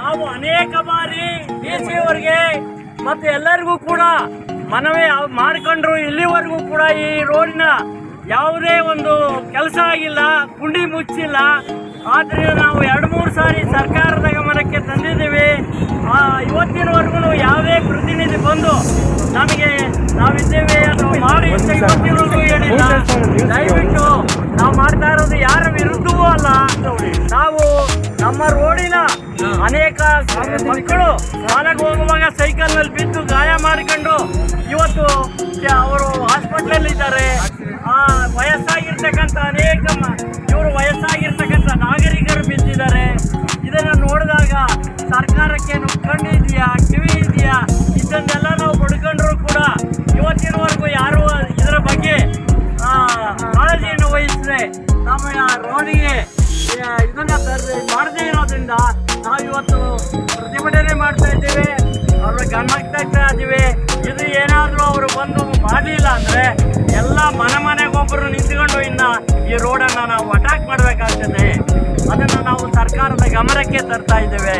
ನಾವು ಅನೇಕ ಬಾರಿ ಡಿ ಸಿ ಅವರಿಗೆ ಮತ್ತು ಎಲ್ಲರಿಗೂ ಕೂಡ ಮನವಿ ಮಾಡ್ಕೊಂಡ್ರು ಇಲ್ಲಿವರೆಗೂ ಕೂಡ ಈ ರೋಡಿನ ಯಾವುದೇ ಒಂದು ಕೆಲಸ ಆಗಿಲ್ಲ, ಗುಂಡಿ ಮುಚ್ಚಿಲ್ಲ. ಆದ್ರೆ ನಾವು ಎರಡು ಮೂರು ಸಾರಿ ಸರ್ಕಾರದ ಗಮನಕ್ಕೆ ತಂದಿದ್ದೀವಿ. ಇವತ್ತಿನವರೆಗೂ ಯಾವುದೇ ಪ್ರತಿನಿಧಿ ಬಂದು ನಮಗೆ ನಾವಿದ್ದೇವೆ ಅದು ಮಾಡಿ ಇವತ್ತಿನವರೆಗೂ ಹೇಳಿಲ್ಲ. ದಯವಿಟ್ಟು ನಾವು ಮಾಡ್ತಾ ಇರೋದು ಯಾರ ವಿರುದ್ಧವೂ ಅಲ್ಲ. ನಾವು ನಮ್ಮ ರೋಡಿನ ಅನೇಕ ಮಕ್ಕಳು ಶಾಲೆಗೆ ಹೋಗುವಾಗ ಸೈಕಲ್ನಲ್ಲಿ ಬಿದ್ದು ಗಾಯ ಮಾಡಿಕೊಂಡು ಇವತ್ತು ಅವರು ಹಾಸ್ಪಿಟ್ಲಲ್ಲಿ ಇದ್ದಾರೆ ಆ ವಯಸ್ಸಾಗಿರ್ತಕ್ಕಂಥ ಅನೇಕ ಇವರು ವಯಸ್ಸಾಗಿರ್ತಕ್ಕಂಥ ನಾಗರಿಕರು ಬಿದ್ದಿದ್ದಾರೆ. ಇದನ್ನು ನೋಡಿದಾಗ ಸರ್ಕಾರಕ್ಕೆ ಕಣ್ಣು ಇದೆಯಾ ಕಿವಿ ಇದೆಯಾ? ಇದನ್ನೆಲ್ಲ ನಾವು ಪಡ್ಕೊಂಡ್ರು ಕೂಡ ಇವತ್ತಿನವರೆಗೂ ಯಾರು ಇದರ ಬಗ್ಗೆ ಆ, ಕಾಳಜಿಯನ್ನು ವಹಿಸಿದೆ ನಮ್ಮ ರೋಡಿಗೆ ಇದನ್ನ ಮಾಡದೇ ಇರೋದ್ರಿಂದ ನಾವು ಇವತ್ತು ಪ್ರತಿಭಟನೆ ಮಾಡ್ತಾ ಇದ್ದೀವಿ. ಅವ್ರನ್ನ ಗಮನಕ್ಕೆ ತಗ್ತಾ ಇದ್ದೀವಿ ಇದು ಏನಾದರೂ ಅವರು ಬಂದು ಮಾಡಲಿಲ್ಲ ಅಂದರೆ ಎಲ್ಲ ಮನೆ ಮನೆಗೊಬ್ಬರು ನಿಂತ್ಕೊಂಡು ಇನ್ನ ಈ ರೋಡನ್ನು ನಾವು ಅಟ್ಯಾಕ್ ಮಾಡಬೇಕಾಗ್ತದೆ. ಅದನ್ನು ನಾವು ಸರ್ಕಾರದ ಗಮನಕ್ಕೆ ತರ್ತಾ ಇದ್ದೇವೆ.